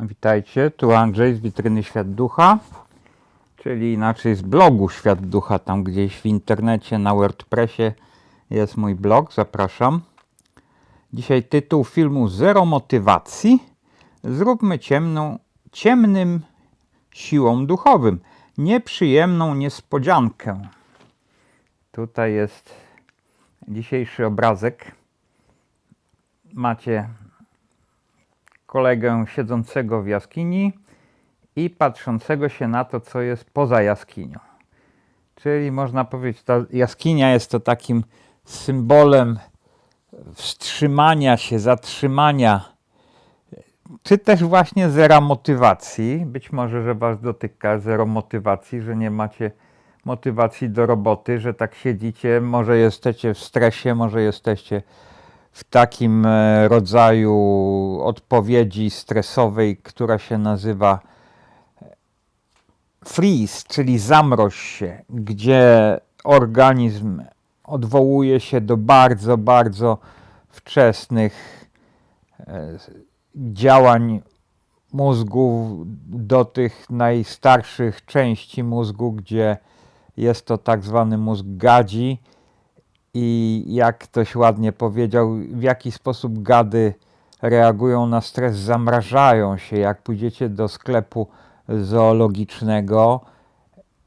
Witajcie, tu Andrzej z Witryny Świat Ducha, czyli inaczej z blogu Świat Ducha, tam gdzieś w internecie na WordPressie jest mój blog, zapraszam. Dzisiaj tytuł filmu Zero motywacji. Zróbmy ciemną, ciemnym siłą duchowym nieprzyjemną niespodziankę. Tutaj jest dzisiejszy obrazek. Macie kolegę siedzącego w jaskini i patrzącego się na to, co jest poza jaskinią. Czyli można powiedzieć, ta jaskinia jest to takim symbolem wstrzymania się, zatrzymania, czy też właśnie zera motywacji. Być może, że Was dotyka zero motywacji, że nie macie motywacji do roboty, że tak siedzicie, może jesteście w stresie, może jesteście w takim e, rodzaju odpowiedzi stresowej, która się nazywa freeze, czyli zamroź się, gdzie organizm odwołuje się do bardzo, bardzo wczesnych e, działań mózgu, do tych najstarszych części mózgu, gdzie jest to tak zwany mózg gadzi i jak ktoś ładnie powiedział, w jaki sposób gady reagują na stres, zamrażają się. Jak pójdziecie do sklepu zoologicznego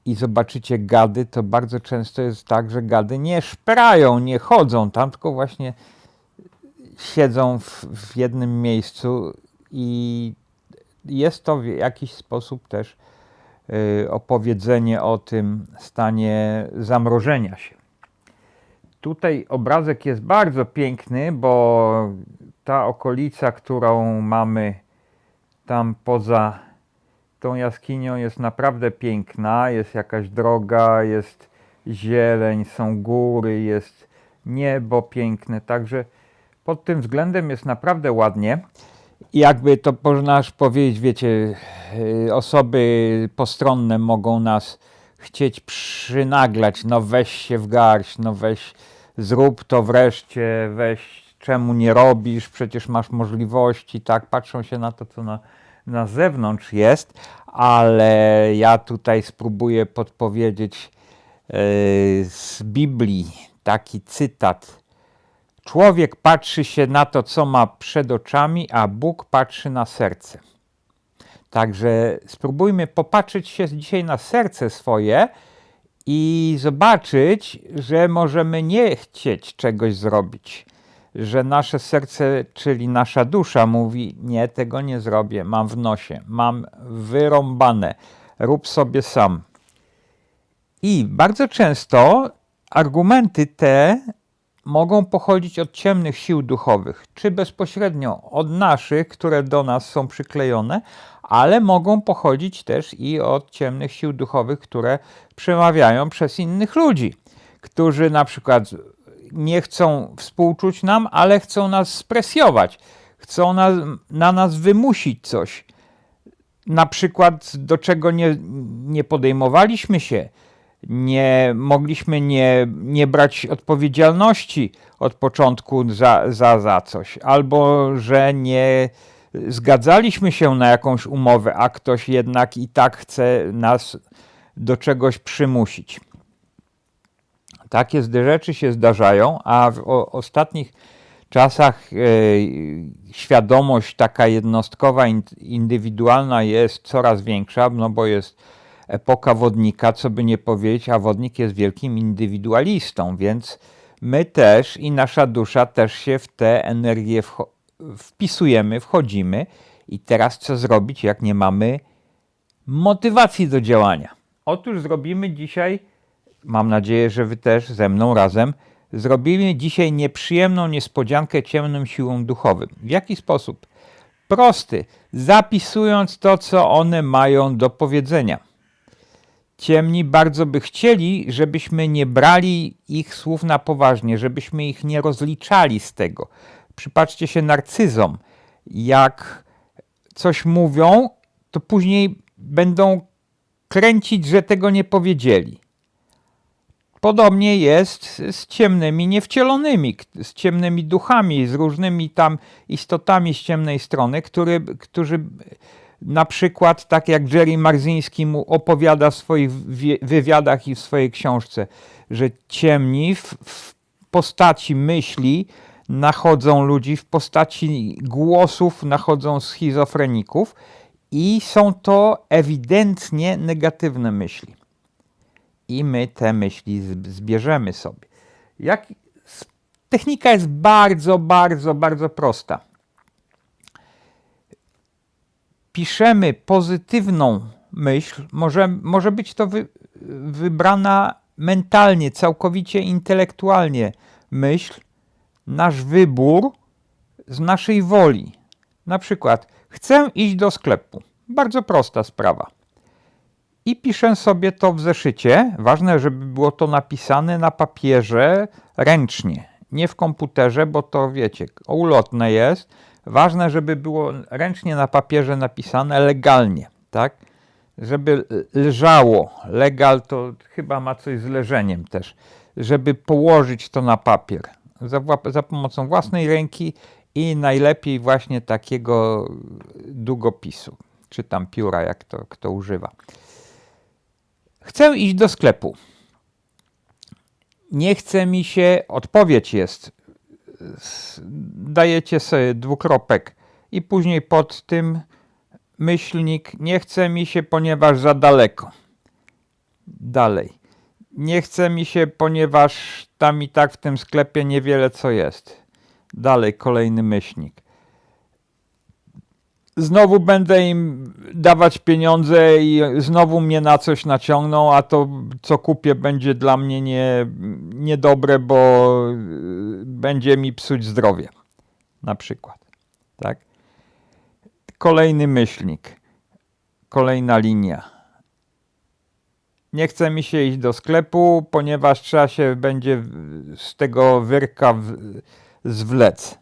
i zobaczycie gady, to bardzo często jest tak, że gady nie szprają, nie chodzą tam, tylko właśnie siedzą w, w jednym miejscu i jest to w jakiś sposób też y, opowiedzenie o tym stanie zamrożenia się. Tutaj obrazek jest bardzo piękny, bo ta okolica, którą mamy tam poza tą jaskinią jest naprawdę piękna. Jest jakaś droga, jest zieleń, są góry, jest niebo piękne. Także pod tym względem jest naprawdę ładnie. Jakby to można powiedzieć, wiecie, y, osoby postronne mogą nas chcieć przynaglać, no weź się w garść, no weź, zrób to wreszcie, weź, czemu nie robisz, przecież masz możliwości, tak, patrzą się na to, co na, na zewnątrz jest, ale ja tutaj spróbuję podpowiedzieć yy, z Biblii taki cytat. Człowiek patrzy się na to, co ma przed oczami, a Bóg patrzy na serce. Także spróbujmy popatrzeć się dzisiaj na serce swoje i zobaczyć, że możemy nie chcieć czegoś zrobić. Że nasze serce, czyli nasza dusza, mówi: Nie, tego nie zrobię, mam w nosie, mam wyrąbane, rób sobie sam. I bardzo często argumenty te mogą pochodzić od ciemnych sił duchowych, czy bezpośrednio od naszych, które do nas są przyklejone, ale mogą pochodzić też i od ciemnych sił duchowych, które przemawiają przez innych ludzi, którzy na przykład nie chcą współczuć nam, ale chcą nas spresjować, chcą nas, na nas wymusić coś. Na przykład, do czego nie, nie podejmowaliśmy się, nie mogliśmy nie, nie brać odpowiedzialności od początku za, za, za coś, albo że nie zgadzaliśmy się na jakąś umowę, a ktoś jednak i tak chce nas do czegoś przymusić. Takie rzeczy się zdarzają, a w ostatnich czasach e, świadomość taka jednostkowa, in, indywidualna jest coraz większa, no bo jest epoka wodnika, co by nie powiedzieć, a wodnik jest wielkim indywidualistą, więc my też i nasza dusza też się w te energie wcho- wpisujemy, wchodzimy. I teraz co zrobić, jak nie mamy motywacji do działania? Otóż zrobimy dzisiaj, mam nadzieję, że Wy też ze mną razem, zrobimy dzisiaj nieprzyjemną niespodziankę ciemnym siłom duchowym. W jaki sposób? Prosty, zapisując to, co one mają do powiedzenia. Ciemni bardzo by chcieli, żebyśmy nie brali ich słów na poważnie, żebyśmy ich nie rozliczali z tego. Przypatrzcie się narcyzom. Jak coś mówią, to później będą kręcić, że tego nie powiedzieli. Podobnie jest z ciemnymi niewcielonymi, z ciemnymi duchami, z różnymi tam istotami z ciemnej strony, który, którzy na przykład, tak jak Jerry Marziński mu opowiada w swoich wywiadach i w swojej książce, że ciemni w, w postaci myśli nachodzą ludzi, w postaci głosów nachodzą schizofreników i są to ewidentnie negatywne myśli i my te myśli zbierzemy sobie. Jak, technika jest bardzo, bardzo, bardzo prosta. Piszemy pozytywną myśl, może, może być to wy, wybrana mentalnie, całkowicie intelektualnie myśl, nasz wybór z naszej woli. Na przykład, chcę iść do sklepu. Bardzo prosta sprawa i piszę sobie to w zeszycie. Ważne, żeby było to napisane na papierze ręcznie, nie w komputerze, bo to wiecie, ulotne jest. Ważne, żeby było ręcznie na papierze napisane legalnie, tak? Żeby lżało. Legal to chyba ma coś z leżeniem też. Żeby położyć to na papier za, za pomocą własnej ręki i najlepiej właśnie takiego długopisu, czy tam pióra, jak to kto używa. Chcę iść do sklepu. Nie chce mi się, odpowiedź jest, dajecie sobie dwukropek i później pod tym myślnik, nie chce mi się, ponieważ za daleko. Dalej. Nie chce mi się, ponieważ tam i tak w tym sklepie niewiele co jest. Dalej, kolejny myślnik znowu będę im dawać pieniądze i znowu mnie na coś naciągną, a to co kupię będzie dla mnie nie, niedobre, bo y, będzie mi psuć zdrowie. Na przykład. Tak? Kolejny myślnik. Kolejna linia. Nie chce mi się iść do sklepu, ponieważ trzeba się będzie z tego wyrka w- zwlec.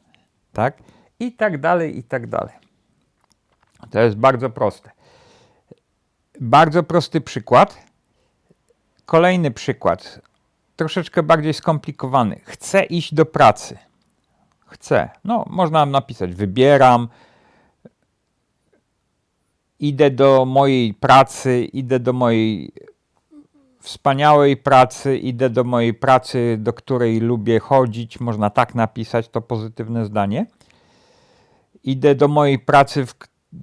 Tak? I tak dalej, i tak dalej. To jest bardzo proste. Bardzo prosty przykład. Kolejny przykład, troszeczkę bardziej skomplikowany. Chcę iść do pracy. Chcę. No, można napisać: wybieram, idę do mojej pracy, idę do mojej wspaniałej pracy, idę do mojej pracy, do której lubię chodzić. Można tak napisać to pozytywne zdanie. Idę do mojej pracy, w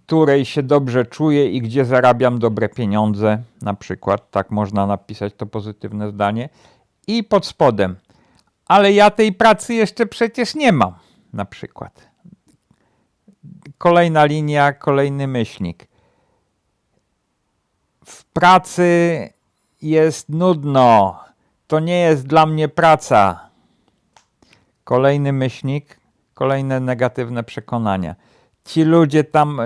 której się dobrze czuję i gdzie zarabiam dobre pieniądze, na przykład, tak można napisać to pozytywne zdanie. I pod spodem, ale ja tej pracy jeszcze przecież nie mam, na przykład. Kolejna linia, kolejny myślnik. W pracy jest nudno, to nie jest dla mnie praca. Kolejny myślnik, kolejne negatywne przekonania ci ludzie tam,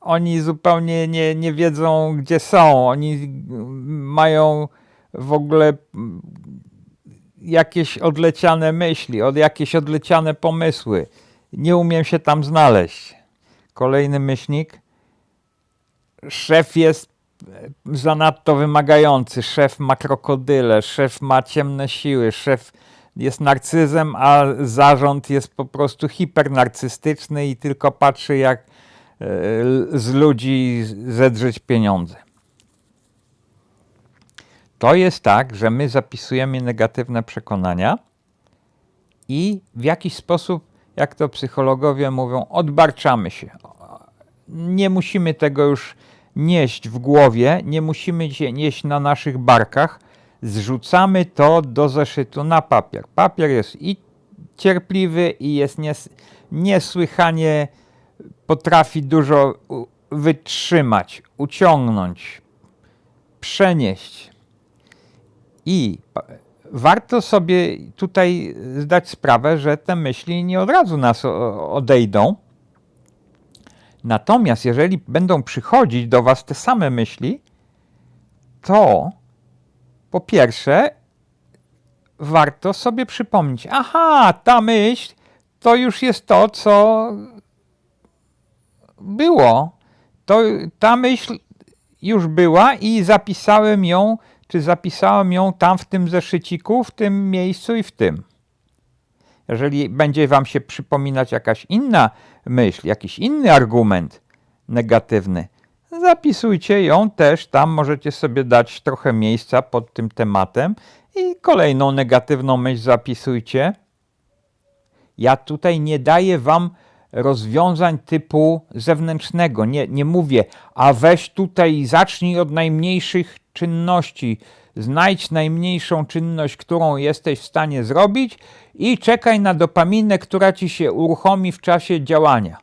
oni zupełnie nie, nie wiedzą, gdzie są. Oni mają w ogóle mm, jakieś odleciane myśli, od jakieś odleciane pomysły. Nie umiem się tam znaleźć. Kolejny myślnik. Szef jest zanadto wymagający. Szef ma krokodyle, szef ma ciemne siły, szef jest narcyzem, a zarząd jest po prostu hipernarcystyczny i tylko patrzy, jak e, z ludzi zedrzeć pieniądze. To jest tak, że my zapisujemy negatywne przekonania i w jakiś sposób, jak to psychologowie mówią, odbarczamy się. Nie musimy tego już nieść w głowie, nie musimy się nieść na naszych barkach, zrzucamy to do zeszytu na papier. Papier jest i cierpliwy i jest nies, niesłychanie potrafi dużo wytrzymać, uciągnąć, przenieść. I warto sobie tutaj zdać sprawę, że te myśli nie od razu nas odejdą. Natomiast jeżeli będą przychodzić do Was te same myśli, to po pierwsze, warto sobie przypomnieć, aha, ta myśl to już jest to, co było. To, ta myśl już była i zapisałem ją czy zapisałem ją tam w tym zeszyciku, w tym miejscu i w tym. Jeżeli będzie Wam się przypominać jakaś inna myśl, jakiś inny argument negatywny, zapisujcie ją też tam. Możecie sobie dać trochę miejsca pod tym tematem i kolejną negatywną myśl zapisujcie. Ja tutaj nie daję Wam rozwiązań typu zewnętrznego. Nie, nie mówię, a weź tutaj zacznij od najmniejszych czynności. Znajdź najmniejszą czynność, którą jesteś w stanie zrobić i czekaj na dopaminę, która ci się uruchomi w czasie działania.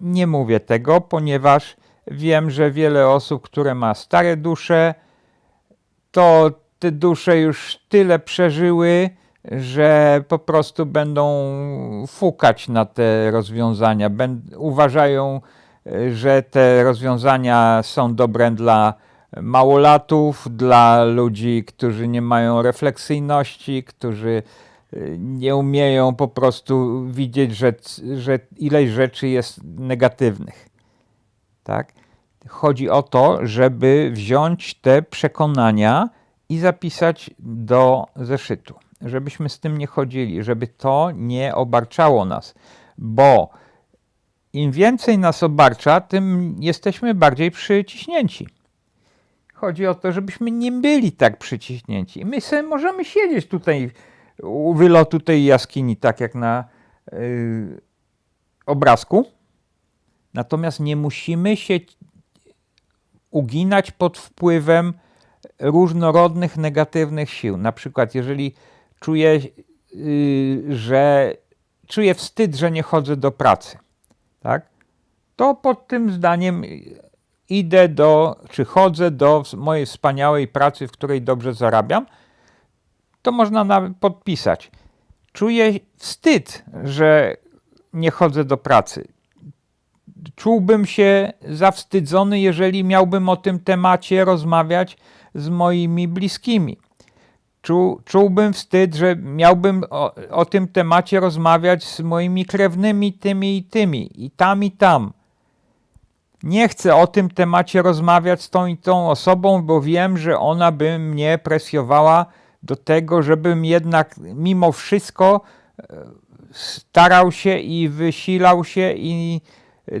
Nie mówię tego, ponieważ wiem, że wiele osób, które ma stare dusze, to te dusze już tyle przeżyły, że po prostu będą fukać na te rozwiązania. uważają, że te rozwiązania są dobre dla małolatów, dla ludzi, którzy nie mają refleksyjności, którzy y, nie umieją po prostu widzieć, że, że ileś rzeczy jest negatywnych. Tak? Chodzi o to, żeby wziąć te przekonania i zapisać do zeszytu, żebyśmy z tym nie chodzili, żeby to nie obarczało nas, bo im więcej nas obarcza, tym jesteśmy bardziej przyciśnięci. Chodzi o to, żebyśmy nie byli tak przyciśnięci. My sobie możemy siedzieć tutaj u wylotu tej jaskini, tak jak na yy, obrazku, natomiast nie musimy się uginać pod wpływem różnorodnych negatywnych sił. Na przykład, jeżeli czuję, yy, że czuję wstyd, że nie chodzę do pracy, tak? to pod tym zdaniem idę do, czy chodzę do mojej wspaniałej pracy, w której dobrze zarabiam, to można nawet podpisać. Czuję wstyd, że nie chodzę do pracy. Czułbym się zawstydzony, jeżeli miałbym o tym temacie rozmawiać z moimi bliskimi. Czu, czułbym wstyd, że miałbym o, o tym temacie rozmawiać z moimi krewnymi, tymi i tymi, i tam, i tam. Nie chcę o tym temacie rozmawiać z tą i tą osobą, bo wiem, że ona by mnie presjowała do tego, żebym jednak mimo wszystko e, starał się i wysilał się i e,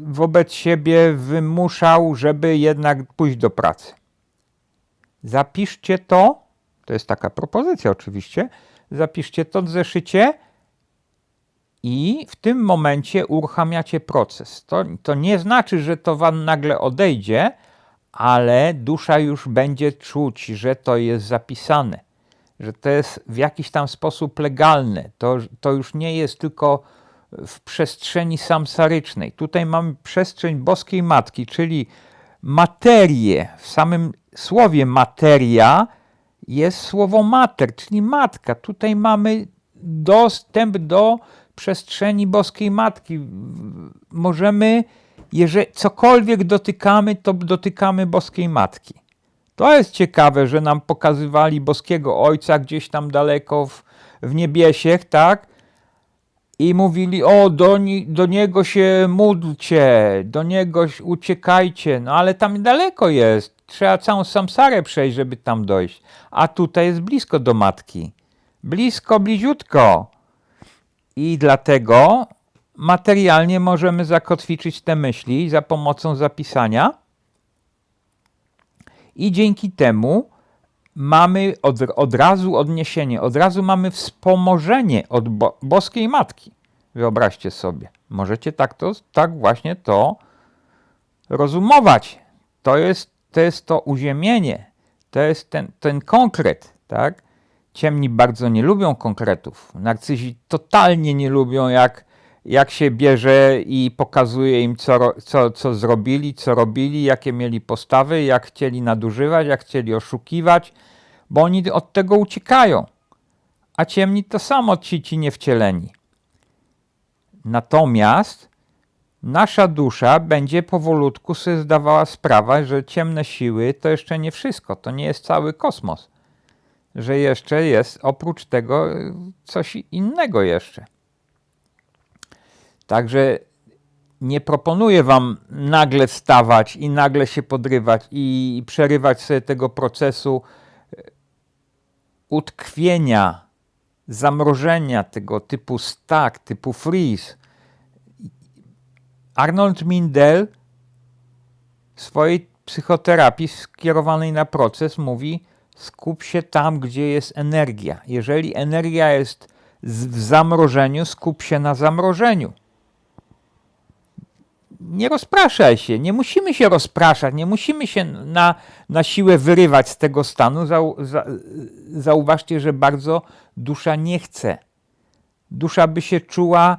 wobec siebie wymuszał, żeby jednak pójść do pracy. Zapiszcie to, to jest taka propozycja oczywiście, zapiszcie to w zeszycie i w tym momencie uruchamiacie proces. To, to nie znaczy, że to wam nagle odejdzie, ale dusza już będzie czuć, że to jest zapisane, że to jest w jakiś tam sposób legalne. To, to już nie jest tylko w przestrzeni samsarycznej. Tutaj mamy przestrzeń boskiej matki, czyli materię. W samym słowie materia jest słowo mater, czyli matka. Tutaj mamy dostęp do przestrzeni boskiej matki. Możemy, jeżeli cokolwiek dotykamy, to dotykamy boskiej matki. To jest ciekawe, że nam pokazywali boskiego ojca gdzieś tam daleko w, w niebiesiech, tak? I mówili, o, do, do niego się módlcie, do niego uciekajcie. No ale tam daleko jest. Trzeba całą samsarę przejść, żeby tam dojść. A tutaj jest blisko do matki. Blisko, bliziutko. I dlatego materialnie możemy zakotwiczyć te myśli za pomocą zapisania. I dzięki temu mamy od, od razu odniesienie, od razu mamy wspomożenie od bo, boskiej matki. Wyobraźcie sobie. Możecie tak, to, tak właśnie to rozumować. To jest, to jest to uziemienie, to jest ten, ten konkret, tak? Ciemni bardzo nie lubią konkretów. Narcyzi totalnie nie lubią, jak, jak się bierze i pokazuje im, co, co, co zrobili, co robili, jakie mieli postawy, jak chcieli nadużywać, jak chcieli oszukiwać, bo oni od tego uciekają. A ciemni to samo ci, ci niewcieleni. Natomiast nasza dusza będzie powolutku sobie zdawała sprawę, że ciemne siły to jeszcze nie wszystko, to nie jest cały kosmos że jeszcze jest oprócz tego coś innego jeszcze. Także nie proponuję Wam nagle wstawać i nagle się podrywać i, przerywać sobie tego procesu e, utkwienia, zamrożenia tego typu stack, typu freeze. Arnold Mindel w swojej psychoterapii skierowanej na proces mówi: skup się tam, gdzie jest energia. Jeżeli energia jest w zamrożeniu, skup się na zamrożeniu. Nie rozpraszaj się, nie musimy się rozpraszać, nie musimy się na, na siłę wyrywać z tego stanu. Zau, za, zauważcie, że bardzo dusza nie chce. Dusza by się czuła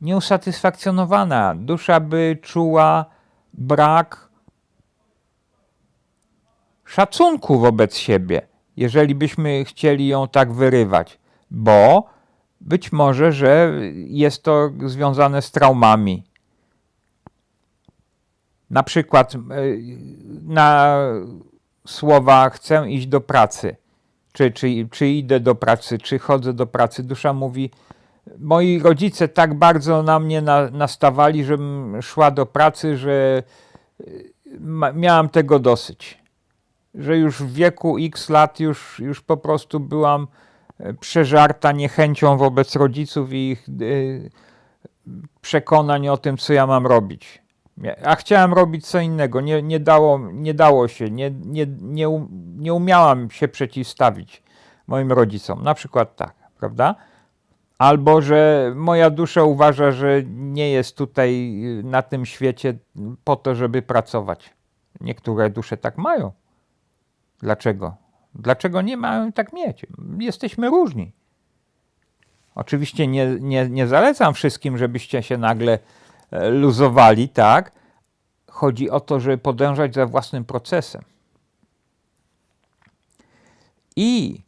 nieusatysfakcjonowana, dusza by czuła brak szacunku wobec siebie, jeżeli byśmy chcieli ją tak wyrywać, bo być może, że jest to związane z traumami. Na przykład e, na słowa chcę iść do pracy, czy, czy, czy idę do pracy, czy chodzę do pracy, dusza mówi, moi rodzice tak bardzo na mnie na, nastawali, żebym szła do pracy, że ma, miałam tego dosyć. Że już w wieku x lat już, już po prostu byłam e, przeżarta niechęcią wobec rodziców i ich y, przekonań o tym, co ja mam robić. A chciałam robić co innego. Nie, nie, dało, nie dało się. Nie, nie, nie, nie umiałam się przeciwstawić moim rodzicom. Na przykład tak, prawda? Albo że moja dusza uważa, że nie jest tutaj y, na tym świecie po to, żeby pracować. Niektóre dusze tak mają. Dlaczego? Dlaczego nie mają tak mieć? Jesteśmy różni. Oczywiście nie, nie, nie zalecam wszystkim, żebyście się nagle e, luzowali, tak? Chodzi o to, żeby podążać za własnym procesem. I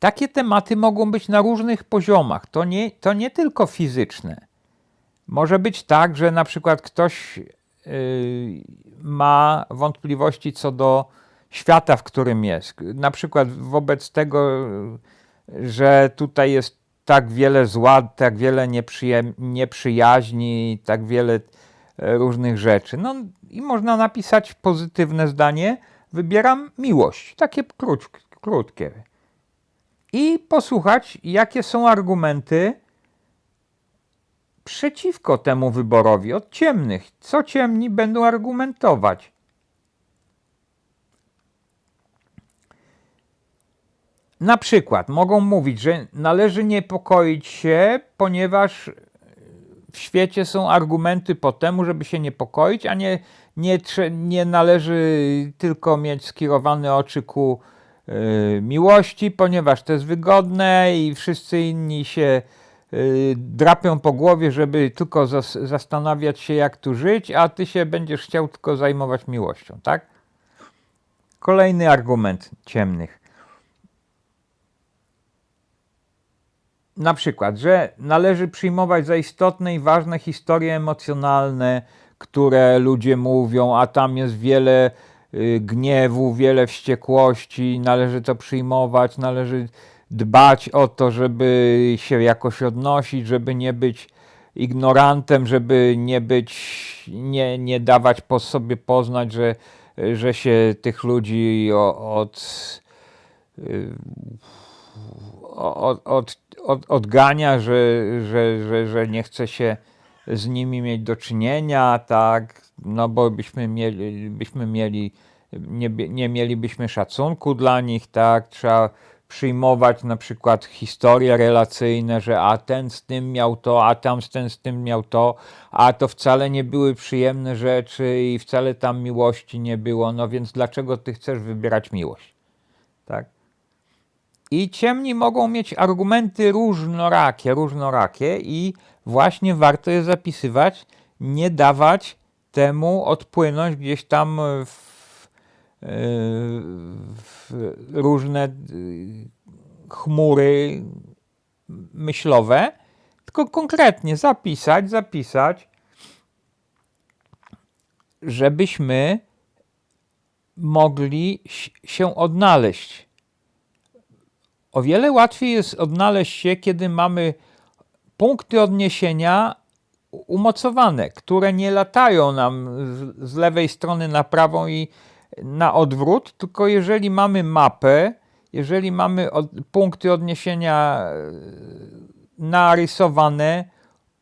takie tematy mogą być na różnych poziomach. To nie, to nie tylko fizyczne. Może być tak, że na przykład ktoś yy, ma wątpliwości co do świata, w którym jest. Na przykład wobec tego, że tutaj jest tak wiele zła, tak wiele nieprzyjaźni, tak wiele e, różnych rzeczy. No i można napisać pozytywne zdanie. Wybieram miłość. Takie krótkie i posłuchać, jakie są argumenty przeciwko temu wyborowi od ciemnych. Co ciemni będą argumentować? Na przykład mogą mówić, że należy niepokoić się, ponieważ w świecie są argumenty po temu, żeby się niepokoić, a nie, nie, nie należy tylko mieć skierowane oczy ku y, miłości, ponieważ to jest wygodne i wszyscy inni się y, drapią po głowie, żeby tylko zas- zastanawiać się, jak tu żyć, a ty się będziesz chciał tylko zajmować miłością, tak? Kolejny argument ciemnych. Na przykład, że należy przyjmować za istotne i ważne historie emocjonalne, które ludzie mówią, a tam jest wiele y, gniewu, wiele wściekłości, należy to przyjmować, należy dbać o to, żeby się jakoś odnosić, żeby nie być ignorantem, żeby nie być, nie, nie dawać po sobie poznać, że, że się tych ludzi od, y, od, od, od, odgania, że, że, że, że nie chce się z nimi mieć do czynienia, tak, no bo byśmy mieli, byśmy mieli nie, nie mielibyśmy szacunku dla nich, tak, trzeba przyjmować na przykład historie relacyjne, że a ten z tym miał to, a tam z ten z tym miał to, a to wcale nie były przyjemne rzeczy i wcale tam miłości nie było, no więc dlaczego ty chcesz wybierać miłość, tak? I ciemni mogą mieć argumenty różnorakie, różnorakie i właśnie warto je zapisywać, nie dawać temu odpłynąć gdzieś tam w, w różne y, chmury myślowe, tylko konkretnie zapisać, zapisać, żebyśmy mogli się odnaleźć. O wiele łatwiej jest odnaleźć się, kiedy mamy punkty odniesienia umocowane, które nie latają nam z, lewej strony na prawą i na odwrót, tylko jeżeli mamy mapę, jeżeli mamy od, punkty odniesienia e, narysowane,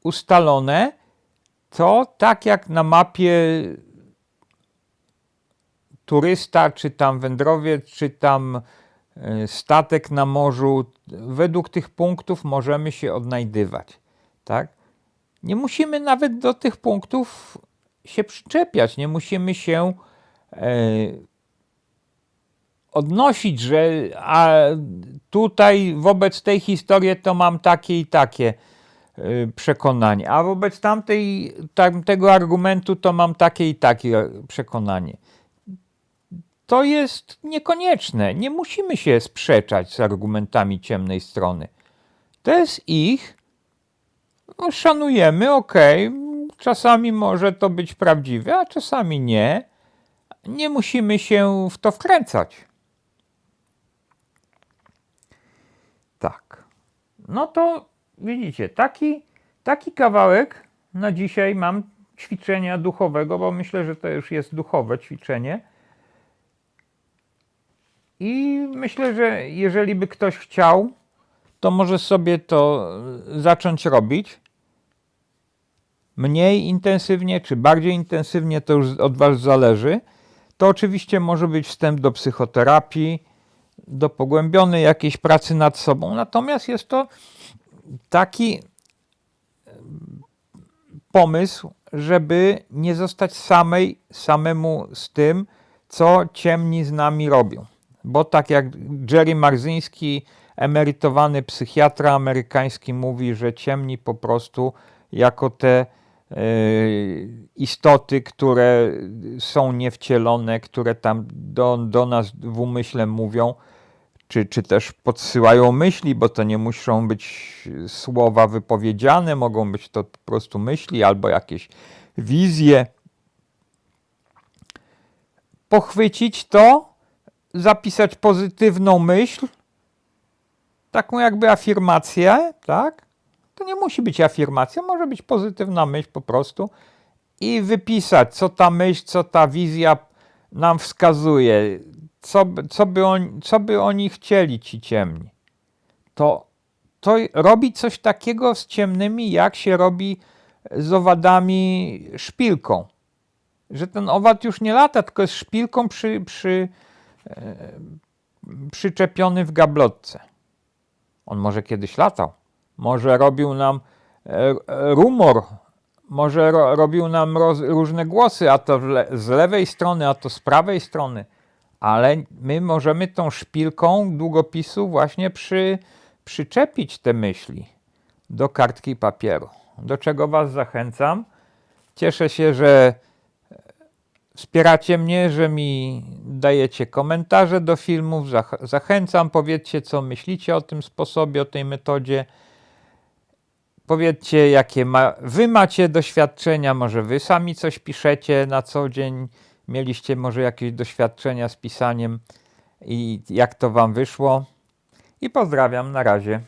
ustalone, to tak jak na mapie turysta, czy tam wędrowiec, czy tam statek na morzu, według tych punktów możemy się odnajdywać. Tak? Nie musimy nawet do tych punktów się przyczepiać, nie musimy się e, odnosić, że a tutaj wobec tej historii to mam takie i takie y, przekonanie, a wobec tamtej, tamtego argumentu to mam takie i takie przekonanie. To jest niekonieczne. Nie musimy się sprzeczać z argumentami ciemnej strony. To jest ich. No, szanujemy, ok. Czasami może to być prawdziwe, a czasami nie. Nie musimy się w to wkręcać. Tak. No to widzicie, taki, taki kawałek na dzisiaj mam ćwiczenia duchowego, bo myślę, że to już jest duchowe ćwiczenie. I myślę, że jeżeli by ktoś chciał, to może sobie to zacząć robić. Mniej intensywnie, czy bardziej intensywnie, to już od Was zależy. To oczywiście może być wstęp do psychoterapii, do pogłębionej jakiejś pracy nad sobą. Natomiast jest to taki pomysł, żeby nie zostać samej, samemu z tym, co ciemni z nami robią. Bo tak jak Jerry Marzyński, emerytowany psychiatra amerykański, mówi, że ciemni po prostu jako te e, istoty, które są niewcielone, które tam do, do nas w umyśle mówią, czy, czy też podsyłają myśli, bo to nie muszą być słowa wypowiedziane, mogą być to po prostu myśli albo jakieś wizje. Pochwycić to, zapisać pozytywną myśl, taką jakby afirmację, tak? To nie musi być afirmacja, może być pozytywna myśl po prostu i wypisać, co ta myśl, co ta wizja nam wskazuje, co, co, by, on, co by oni chcieli, ci ciemni. To, to robi coś takiego z ciemnymi, jak się robi z owadami szpilką. Że ten owad już nie lata, tylko jest szpilką przy, przy, przyczepiony w gablotce. On może kiedyś latał. Może robił nam e, e, rumor, może ro, robił nam różne głosy, a to le, z lewej strony, a to z prawej strony. Ale my możemy tą szpilką długopisu właśnie przy, przyczepić te myśli do kartki papieru. Do czego Was zachęcam. Cieszę się, że wspieracie mnie, że mi dajecie komentarze do filmów. Zach- zachęcam, powiedzcie, co myślicie o tym sposobie, o tej metodzie. Powiedzcie, jakie ma, wy macie doświadczenia, może wy sami coś piszecie na co dzień, mieliście może jakieś doświadczenia z pisaniem i jak to wam wyszło. I pozdrawiam, na razie.